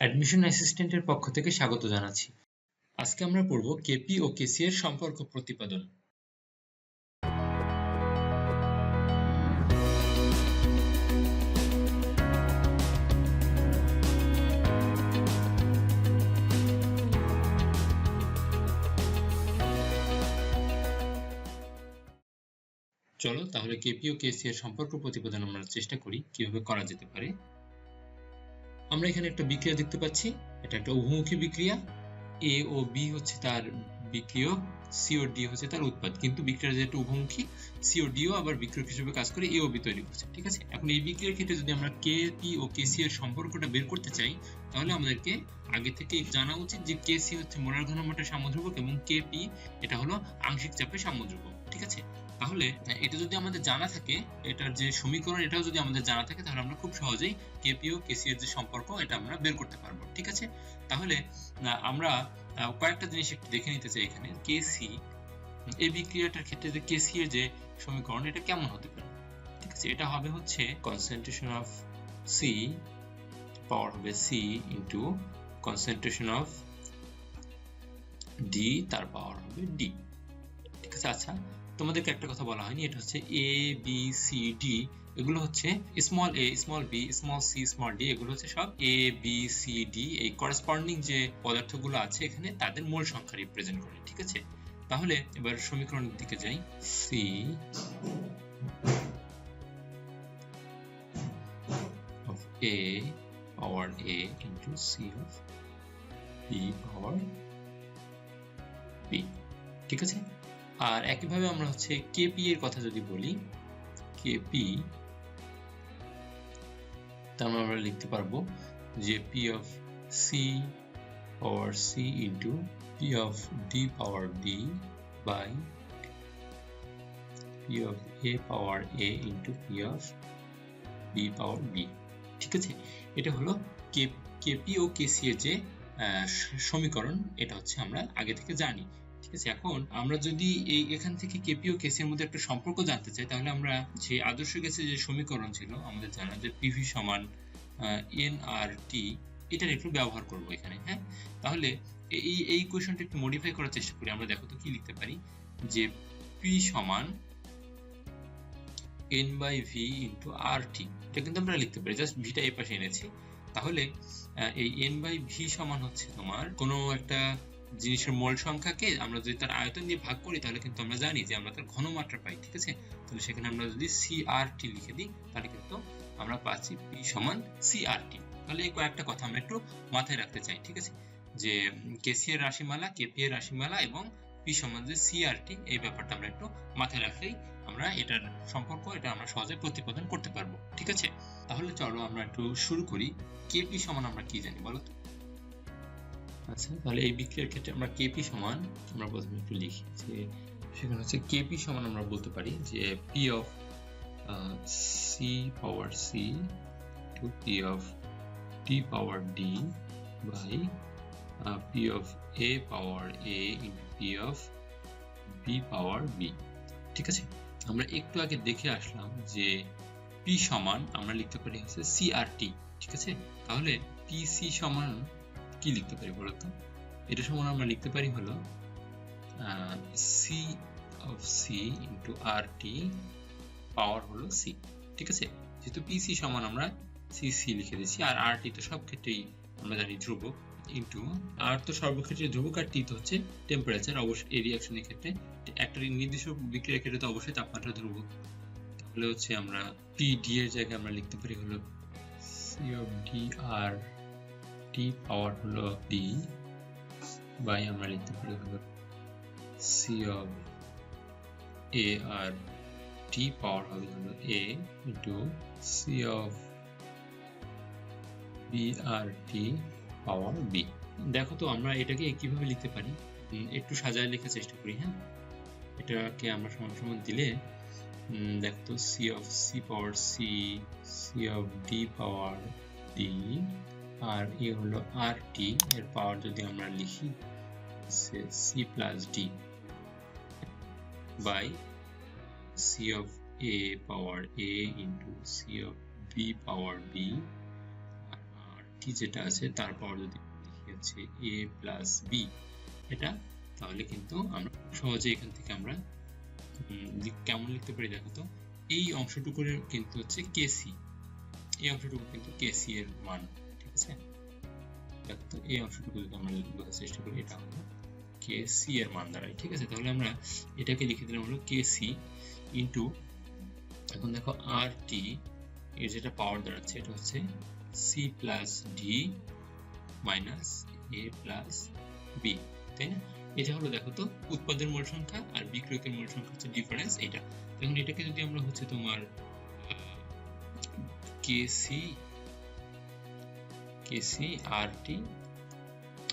Admission অ্যাসিস্ট্যান্টের পক্ষ থেকে স্বাগত জানাচ্ছি। আজকে আমরা পড়ব কেপি ও কেসি এর সম্পর্ক প্রতিপাদন। চলো তাহলে কেপি ও কেসি এর সম্পর্ক প্রতিপাদন আমরা চেষ্টা করি, কীভাবে করা যেতে পারে। আমরা এখানে একটা বিক্রিয়া দেখতে পাচ্ছি। এটা একটা উভমুখী বিক্রিয়া। এ ও বি হচ্ছে তার বিক্রিয়ক সি ও ডি হচ্ছে তার উৎপাদ। কিন্তু বিক্রিয়া যেহেতু উভমুখী সি ও ডিও আবার বিক্রিয়ক হিসেবে কাজ করে এ ও বি তৈরি করছে, ঠিক আছে? এখন এই বিক্রিয়ার ক্ষেত্রে যদি আমরা কে পি ও কে সি এর সম্পর্কটা বের করতে চাই, তাহলে আমাদেরকে আগে থেকে জানা উচিত যে কে সি হচ্ছে মোলার ঘনমাত্রার সাম্যধ্রুবক এবং কে পি এটা হলো আংশিক চাপের সাম্যধ্রুবক ঠিক আছে? তাহলে এটা যদি আমাদের জানা থাকে, এটার যে সমীকরণ, এটাও যদি আমাদের জানা থাকে, তাহলে আমরা খুব সহজেই কেপি ও কেসি এর যে সম্পর্ক, এটা আমরা বের করতে পারব, ঠিক আছে? তাহলে আমরা কয়েকটা জিনিস একটু দেখে নিতে চাই এখানে। কেসি এই বিক্রিয়াটার ক্ষেত্রে যে কেসি এর যে সমীকরণ, এটা কেমন হতে পারে? ঠিক আছে, এটা হবে হচ্ছে কনসেন্ট্রেশন অফ সি পাওয়ার হবে C into concentration of D তার পাওয়ার হবে ডি ঠিক আছে? আচ্ছা তোমাদেরকে একটা কথা বলা হয়নি, এটা হচ্ছে এ বি সি ডি এগুলো হচ্ছে small A small B small C small D এগুলো হচ্ছে সব এ বি সি ডি এই করেসপন্ডিং যে পদার্থগুলো আছে এখানে তাদের মূল সংখ্যা রিপ্রেজেন্ট করে, ঠিক আছে? তাহলে এবার সমীকরণের দিকে যাই C of a, power a into c of b, power b, ঠিক আছে? আর একইভাবে আমরা হচ্ছে কেপি এর কথা যদি বলি কেপি তার মানে আমরা লিখতে পারব যে P of C power C into P of D power D by P of A power A into P of B power B ঠিক আছে? এটা হলো কে কেপি ও কেসি এর যে সমীকরণ, এটা হচ্ছে আমরা আগে থেকে জানি। ঠিক আছে? এখন আমরা যদি এই, এখান থেকে কেপি ও এর মধ্যে একটা সম্পর্ক জানতে চাই, তাহলে আমরা যে আদর্শ গ্যাসের যে সমীকরণ ছিল, আমাদের জানা যে পিভি সমান এন আর টি এটার একটু ব্যবহার করব এখানে হ্যাঁ? তাহলে এই এই কোয়েশনটা একটু মডিফাই করার চেষ্টা করি, আমরা দেখো তো কি লিখতে পারি, যে পি সমান N by V into R T এটা কিন্তু আমরা লিখতে পারি জাস্ট ভিটা এই পাশে এনেছি। তাহলে এই এন বাই ভি সমান হচ্ছে তোমার কোনো একটা জিনিসের মোল সংখ্যাকে আমরা যদি তার আয়তন দিয়ে ভাগ করি, তাহলে কিন্তু আমরা জানি যে আমরা তার ঘনমাত্রা পাই, ঠিক আছে? তাহলে সেখানে আমরা যদি সি আর টি লিখে দিই, তাহলে কিন্তু আমরা পাচ্ছি পি সমান সি আর টি তাহলে এই কয়েকটা কথা আমরা একটু মাথায় রাখতে চাই, ঠিক আছে? যে কেসি এর রাশিমালা কেপি এর রাশিমালা এবং পি সমান যে সি আর টি এই ব্যাপারটা আমরা একটু মাথায় রাখলেই আমরা এটার সম্পর্ক, এটা আমরা সহজে প্রতিপাদন করতে পারব, ঠিক আছে? তাহলে চলো আমরা একটু শুরু করি কেপি সমান আমরা কি জানি বলো তো? আচ্ছা তাহলে এই বিক্রিয়ার ক্ষেত্রে আমরা কেপি সমান, আমরা প্রথমে একটু লিখি যে সেখানে হচ্ছে কেপি সমান আমরা বলতে পারি যে P of C power C to P of T power D by P of A power A P of B power B ঠিক আছে? আমরা একটু আগে দেখে আসলাম যে পি সমান আমরা লিখতে পারি হচ্ছে সি আর টি ঠিক আছে? তাহলে পি সি সমান কি লিখতে পারি বলতো? এটা সমান আমরা লিখতে পারি হলো C of C into R T power হলো সি ঠিক আছে? যেহেতু পিসি সমান আমরা সি সি লিখে দিচ্ছি আর আর টি তো সব ক্ষেত্রেই আমরা জানি ধ্রুবক ইন্টু আর তো সর্বক্ষেত্রে ধ্রুবক আর টি তো হচ্ছে টেম্পারেচার অবশ্যই এই রিয়াকশনের ক্ষেত্রে একটা নির্দিষ্ট বিক্রিয়ার ক্ষেত্রে তো অবশ্যই তাপমাত্রা ধ্রুবক। তাহলে হচ্ছে আমরা পি ডি এর জায়গায় আমরা লিখতে পারি হলো C of D R T power হলো ডি বাই আমরা লিখতে পারি হলো C of A R T power হবে হলো A into C of B R T power B দেখো তো, আমরা এটাকে কীভাবে লিখতে পারি? একটু সাজায় লেখার চেষ্টা করি হ্যাঁ? এটাকে আমরা সমান সমান দিলে দেখো তো C of C power C C of D power D R A হলো আর টি, এর পাওয়ার যদি আমরা লিখি C plus D by C of A power A into C of B power B R T যেটা আছে, তার পাওয়ার যদি লিখি হচ্ছে এ প্লাস বি এটা তাহলে কিন্তু আমরা সহজে এখান থেকে আমরা কেমন লিখতে পারি দেখো তো? এই অংশটুকুর কিন্তু হচ্ছে কেসি এই অংশটুকু কিন্তু কেসি এর মান। আছে। তো এই অংশটুকু যদি আমরা বোঝার চেষ্টা করি, এটা হলো কেসি এর মান দাঁড়ায় ঠিক আছে? তাহলে আমরা এটাকে লিখে দিলাম হলো কেসি ইন্টু এখন দেখো আর টি এর যেটা পাওয়ার দাঁড়াচ্ছে, এটা হচ্ছে C plus D minus A plus B তাই না? এটা হলো দেখো তো উৎপাদের মূল সংখ্যা আর বিক্রয়কের মূল সংখ্যা হচ্ছে ডিফারেন্স এটা এখন এটাকে যদি আমরা হচ্ছে তোমার আর টি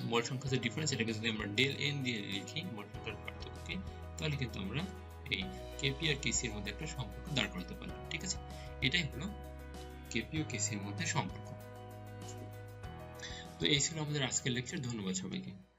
মোট যে ডিফারেন্স এটাকে যদি আমরা ডেল এন দিয়ে লিখি, মোট সংখ্যার পার্থক্যকে, তাহলে কিন্তু আমরা এই কেপি আর কেসি এর মধ্যে একটা সম্পর্ক দাঁড় করাতে পারলাম, ঠিক আছে? এটাই হলো কেপি ও কেসি এর মধ্যে সম্পর্ক। তো এই ছিল আমাদের আজকের লেকচার ধন্যবাদ সবাইকে।